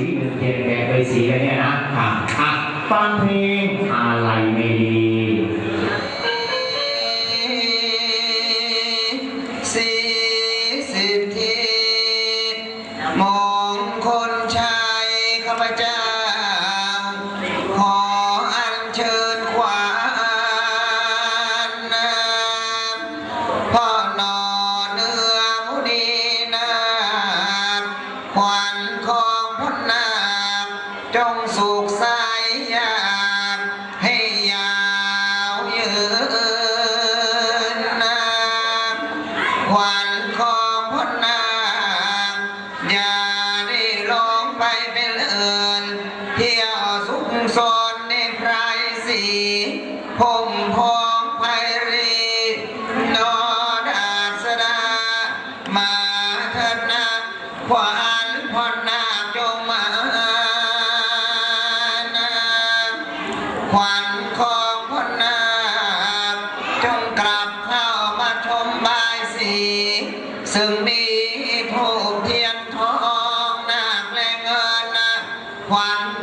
สีเงินเทียนแกไปสีอะไรเนี่ยนะอะอะฟังเพลงอะไรไม่ดี ข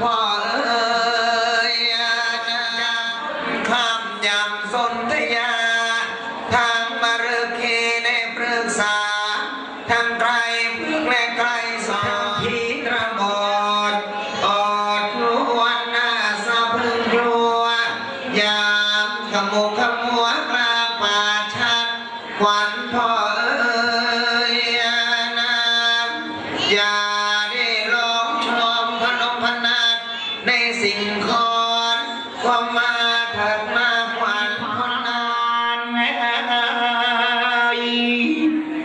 ข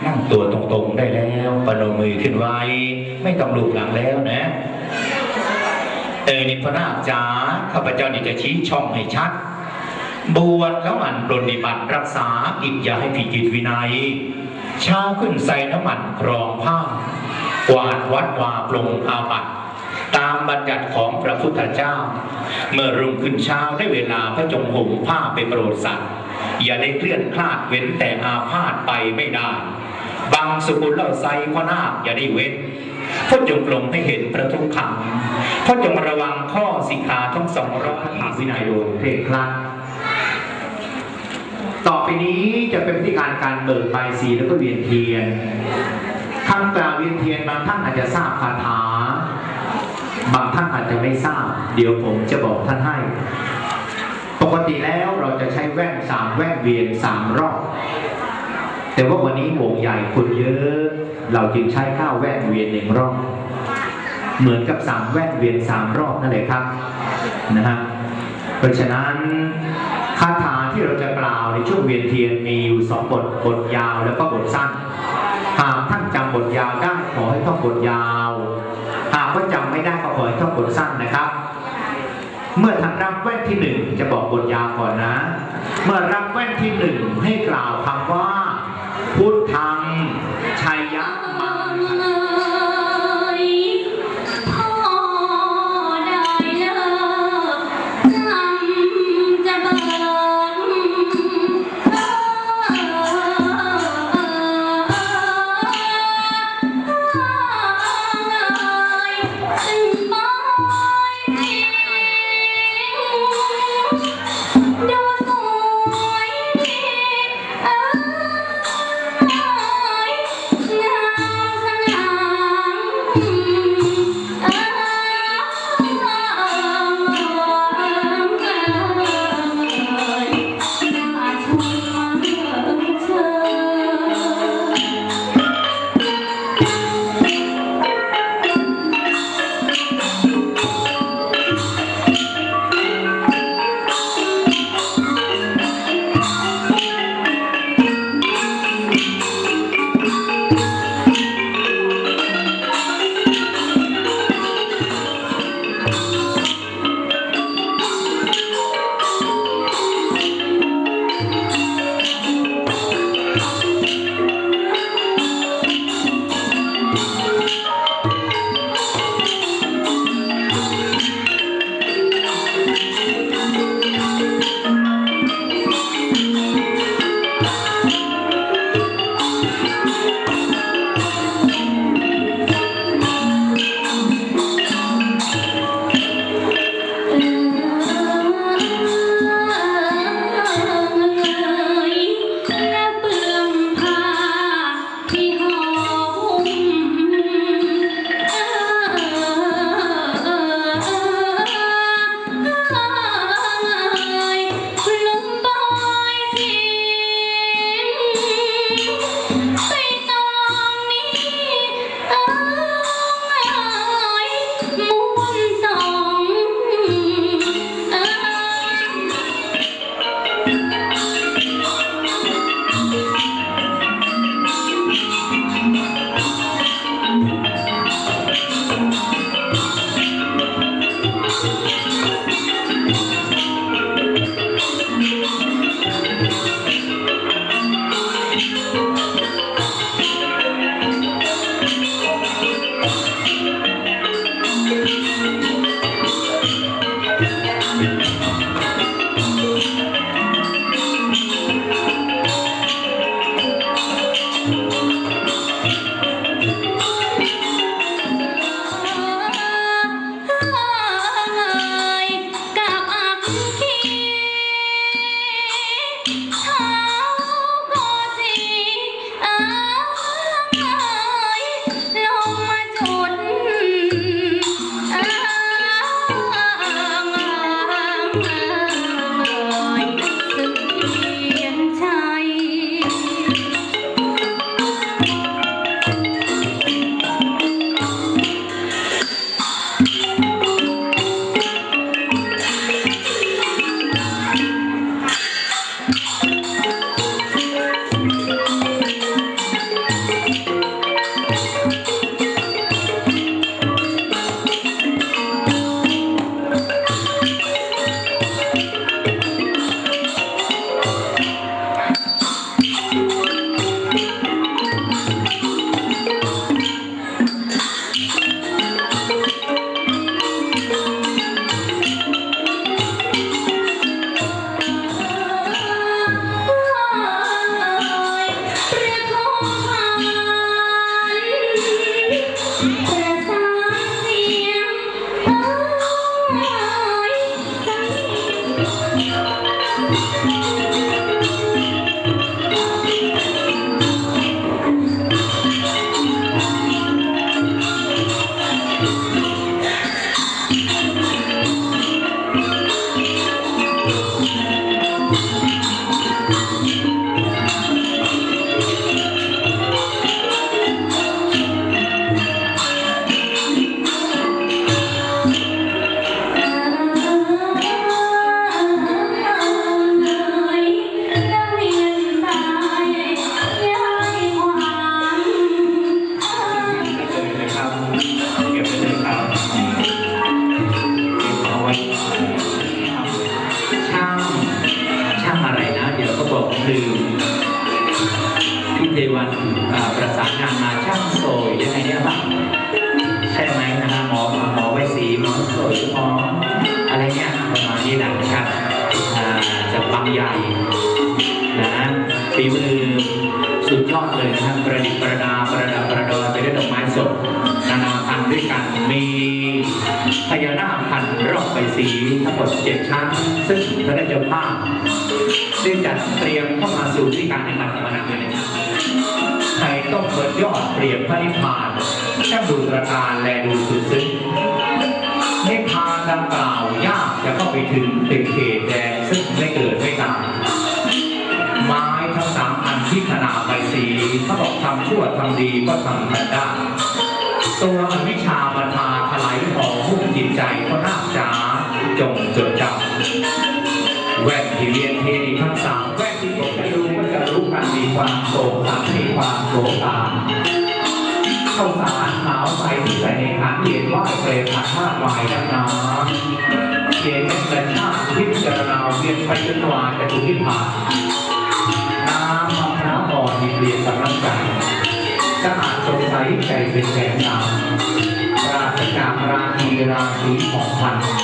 นั่งตัวตรงๆได้แล้วปนมือขึ้นไว้ ไม่ต้องลูบหลังแล้วนะเออนิพนาจ๋าข้าพเจ้านี่จะชี้ช่องให้ชัด บวชแล้วมันปรนนิบัติรักษากิจอย่าให้ผิดกิจวินัยเช้าขึ้นใส่น้ำมันครองผ้ากวาดวัดวาปลงอาบัตตามบัญญัติของพระพุทธเจ้า เมื่อรุ่งขึ้นเช้าได้เวลาพระจงห่มผ้าไปโปรดสัตว์อย่าได้เคลื่อนคลาดเว้นแต่อาพาธไปไม่ได้ บางสกุลเล่าไซพ่อนาอย่าได้เว้นพ่อจงปลงให้เห็นพระทุกขังพ่อจงระวังข้อสิกขาทั้งสองร้อยหาวินัยโดยเคร่งครัดต่อไปนี้จะเป็นพิธีการการเบิกใบสีแล้วก็เวียนเทียนคำกล่าวเวียนเทียนบางท่านอาจจะทราบคาถา บางท่านอาจจะไม่ทราบ เดี๋ยวผมจะบอกท่านให้ ปกติแล้วเราจะใช้แว่นสามแว่นเวียนสามรอบ แต่ว่าวันนี้วงใหญ่คนเยอะ เราจึงใช้ข้าวแว่นเวียนหนึ่งรอบ เหมือนกับสามแว่นเวียนสามรอบนั่นแหละครับนะฮะเพราะฉะนั้นคาถาที่เราจะกล่าวในช่วงเวียนเทียนมีอยู่สองบทบทยาวแล้วก็บทสั้น หากท่านจำบทยาวได้ขอให้ท่องบทยาว หากว่าจำไม่ได้ก็ขอให้ท่องบทสั้นนะครับ เมื่อท่านรับแว่นที่หนึ่งจะบอกบทยาวก่อนนะ เมื่อรับแว่นที่หนึ่งให้กล่าวคำว่า พุทธังชัยยะือพี่เทวันประสานงานมาช่างโสยยังไงเนี่ยบ้างใช่ไหมนะฮะหมอหมอไวสีหมอโสยหมออะไรเงี้ยประมาณนี้นะครับจะบางใหญ่นะฝีมือสุดยอดเลยนะครับประดิษฐ์ประดาประดาประดอยได้วดอกไม้สดนานาพันธุ์ด้วยกันมีพญานาคพันรอบใบสีทั้งหมดเจ็ดชั้นซึ่งพระราชภาพ ได้จัดเตรียมเข้ามาสู่ที่การแข่งขันมานันเลยนะครับไทยต้องเปิดยอดเปรียบพระนิพพานช่างดูตระการและดูสุดซึ้งนิพพานดังกล่าวยากจะเข้าไปถึงติดเขตแดนซึ่งไม่เกิดไม่ตายไม้ทั้งสามอันที่ขนาดใบสีเขาบอกทำชั่วทำดีก็ทำกันได้ตัวอวิชชามาทาถลายหอหุ้มจิตใจก็น่าจ๋าจงจดจำ แว่นที่เวียนเทนีทั้งสามแว่นที่ผมจะดูก็จะรู้กันมีความโศกสันมีความโศกตามข้าวสารขาวใสที่ใส่ในขันเย็นว่าเกลผัดห้าวายน้ำน้ำเย็นเป็นกระชากพิจารณาเวียนไปจนวานจะถูกที่ผ่านน้ำมะพร้าวอ่อนมีเปลี่ยนกำลังใจสะอาดสดใสใจเป็นแสงดาวราศจากราคีราศีของพันส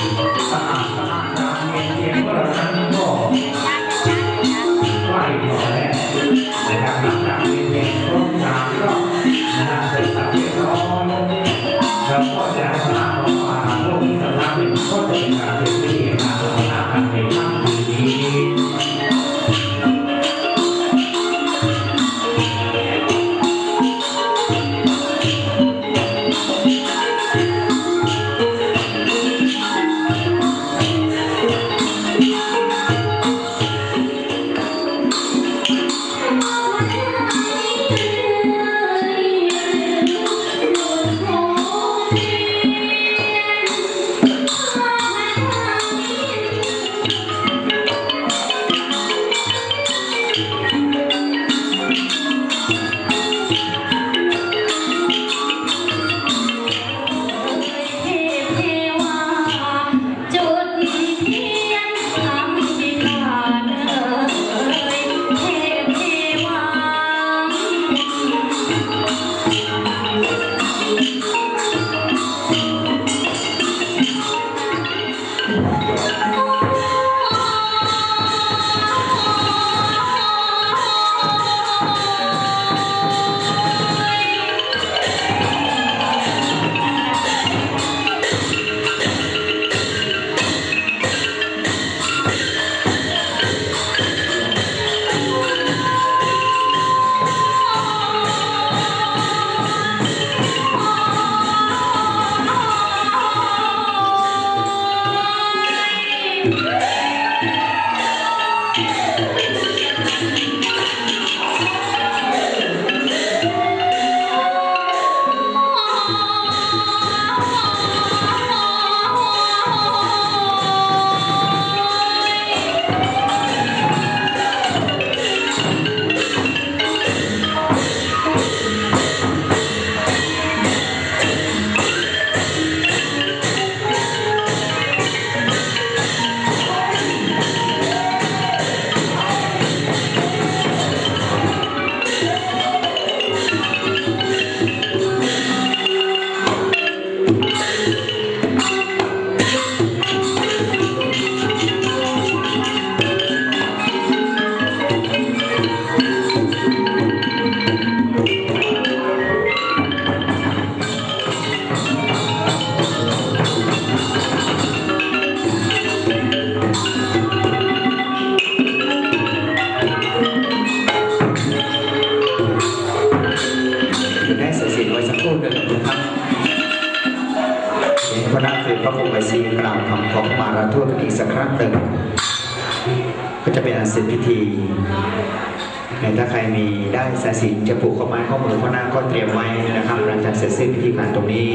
ใครมีได้สายสิจนจะผูกข้อไม้ข้อมือข้อหน้าก็เตรียมไว้นะครับหลังจากเสร็จสิ้นพิธีการตรงนี้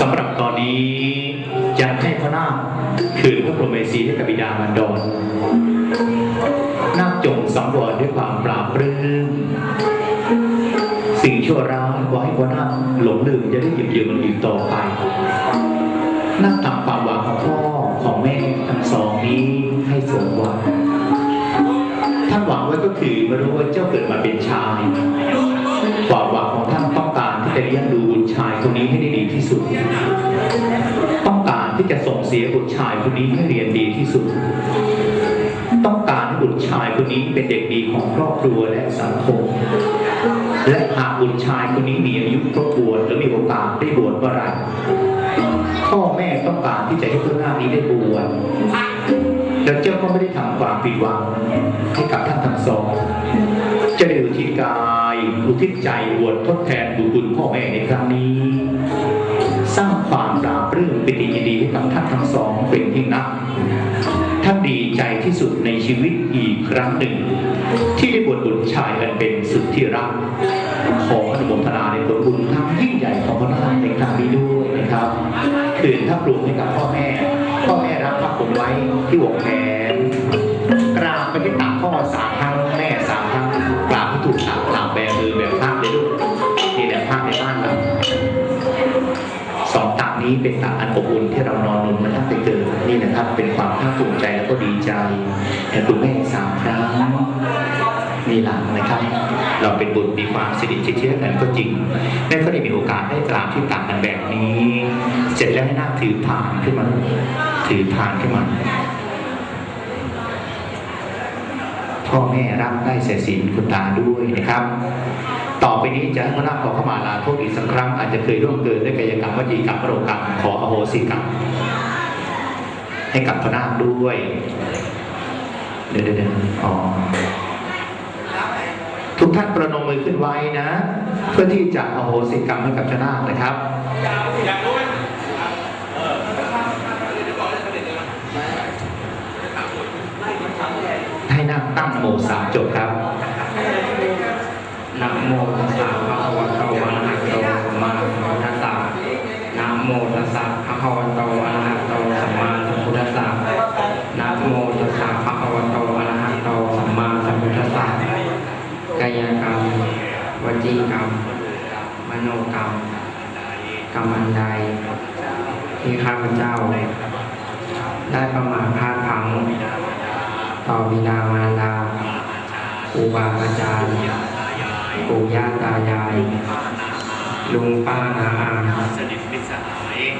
สำหรับตอนนี้จะให้พระนาคคืนพระพรหมเมสีให้กับบิดามารดอนนาคจงสังวรด้วยความปราบปลื้ม สิ่งชั่วร้ายขอให้พระนาคหลงลืมจะได้หยิบยืมมันอีกต่อไปนาคทำความหวังของพ่อของแม่ทั้งสองนี้ให้สมหวังท่านหวังไว้ก็คือไม่รู้ว่าเจ้าเกิดมาเป็นชายความหวังของท่านต้องการที่จะเลี้ยงดูบุตรชายคนนี้ให้ได้ดีที่สุด ต้องการที่จะส่งเสียบุตรชายคนนี้ให้เรียนดีที่สุด ต้องการให้บุตรชายคนนี้เป็นเด็ก ของครอบครัวและสังคม และหากบุตรชายคนนี้มีอายุครบบวชหรือมีโอกาสได้บวชเมื่อไรพ่อแม่ต้องการที่จะให้เพื่อนหน้านี้ได้บวชแล้วเจ้าก็ไม่ได้ทำความผิดหวังให้กับท่านทั้งสองจะได้อุทิศกายอุทิศใจบวชทดแทนบุญคุณพ่อแม่ในครั้งนี้ สร้างความปราบรื่นปิติยินดีให้กับท่านทั้งสองเป็นที่นัก ดีใจที่สุดในชีวิตอีกครั้งหนึ่ง ที่ได้บวชบุตรชายอันเป็นสุดที่รัก ขออนุโมทนาในผลบุญทั้งยิ่งใหญ่ของพระนาในครั้งนี้ด้วยนะครับคืนท่าปลุกให้กับพ่อแม่ พ่อแม่รับพระผมไว้ที่หัวแขนกราบไปที่ตักพ่อสามครั้งแม่สามครั้งกราบที่ถูกตักกราบแบมือแบบภาพเลยลูกนี่แหละภาพในบ้านเราสองตักนี้เป็นตักอันอบอุ่น นะครับ เป็นความภาคภูมิใจแล้วก็ดีใจแต่คุณแม่สามครั้งนี่หลังนะครับ เราเป็นบุตรมีความสนิทชิดเชื่อกันก็จริงแม่ก็ได้มีโอกาสได้กราบที่ตักกันแบบนี้ เสร็จแล้วให้นาถือผ่านขึ้นมา ถือผ่านขึ้นมาพ่อแม่รับได้เสียสินคุณตาด้วยนะครับ ต่อไปนี้จะให้พระนาขอขมาลาโทษอีกสักครั้งอาจจะเคยร่วมเกินด้วยกายกรรมวจีกรรมมโนกรรมขออโหสิกรรม ให้กับพระนาคด้วย เดี๋ยวเดี๋ยวอ๋อทุกท่านประนมมือขึ้นไว้นะ เพื่อที่จะอโหสิกรรมให้กับพระนานะครับให้นาคตั้งโมสามจบครับนะโมสสะ กรรม มโนกรรม กรรมอันใด ที่ข้าพเจ้า ได้ประมาทพลาดพลั้ง ต่อบิดามารดาครูบาอาจารย์ปู่ย่าตายาย ลุงป้านาอา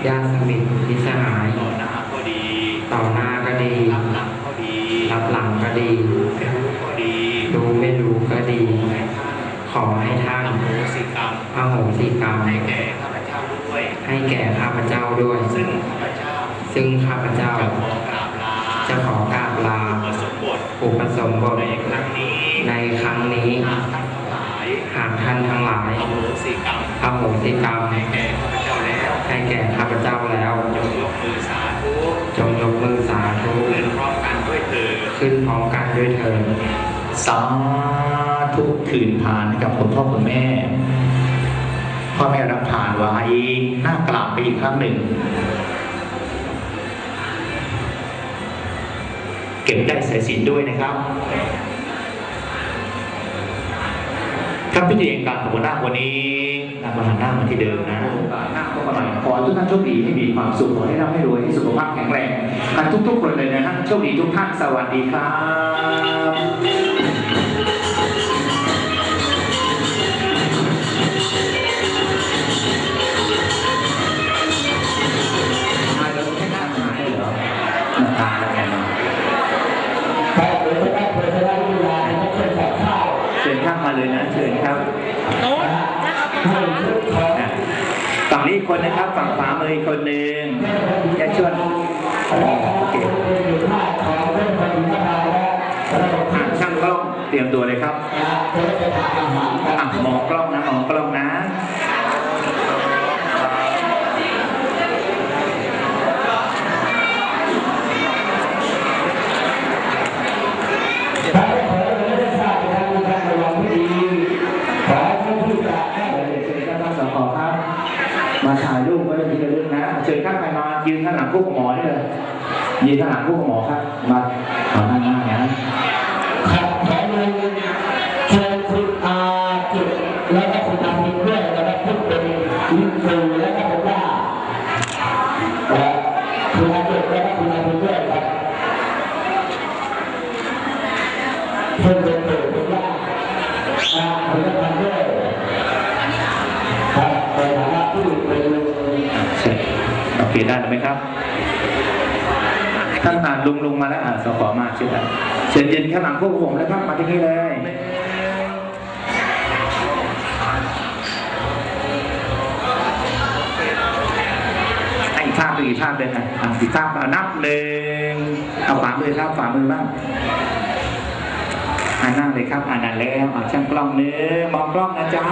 ญาติสมิทรมิตรสหาย ต่อหน้าก็ดีต่อหน้าก็ดีรับหลังก็ดีรับหลังก็ดี ดูไม่รู้ก็ดี อให้ท่านอโหสิกรรมอโหสิกรรมให้แก่ข้าพเจ้าด้วย ให้แก่ข้าพเจ้าด้วย ซึ่งข้าพเจ้า ซึ่งข้าพเจ้าจะขอกราบลาจะขอกราบลาอุปสมบทอุปสมบทในครั้งนี้ ในครั้งนี้หากท่านทั้งหลายหากท่านทั้งหลายอโหสิกรรมอโหสิกรรมให้แก่ข้าพเจ้าแล้ว ให้แก่ข้าพเจ้าแล้วจงยกมือสาธุจงยกมือสาธุเดินพร้อมกันด้วยเถิดขึ้นพร้อมกันด้วยเถิดสา ธุกคืนผ่านให้กับคุณพ่อคุณแม่พ่อแม่รับผ่านไว้หน้ากราบไปอีกครั้งหนึ่ง เก็บได้สายสินด้วยนะครับครับพิธีการของหน้าวันนี้นำมาหันหน้ามาที่เดิมนะหน้าก็มาหน่อยขอทุกท่านโชคดีให้มีความสุขขอให้ร่ำให้รวยให้สุขภาพแข็งแรงกันทุกๆคนเลยนะฮะโชคดีทุกท่านสวัสดีครับ คนนะครับฝั่งขวามืออีกคนหนึ่งจะชวนโอเคอะช่างกล้องเตรียมตัวเลยครับอะมองกล้องนะมองกล้องนะารคู่กับหมอนี่เลยยืนทหารคู่กับหมอครับ มาขอาหน้าหน้านะครับขอเล โอเคได้ไหมครับท่านอ่านลุงลุงมาแล้วอ่าสขอมาเชิญเชิญเย็นข้างหลังพวกผมแล้วครับ มาที่นี่เลยอีกภาพอีกภาพเลยนะอีกภาพเอานับหนึ่งเอาฝ่ามือครับฝ่ามือบ้างอ่านั่งเลยครับอ่านั่นแล้วอ่าช่างกล้องเนื้อมองกล้องนะจ๊ะ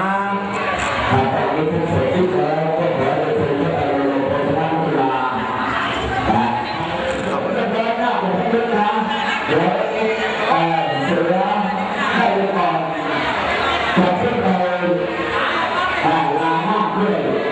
เดี๋ยวเสือให้ก่อนขอพื่อนเราลาห้าเพื่อ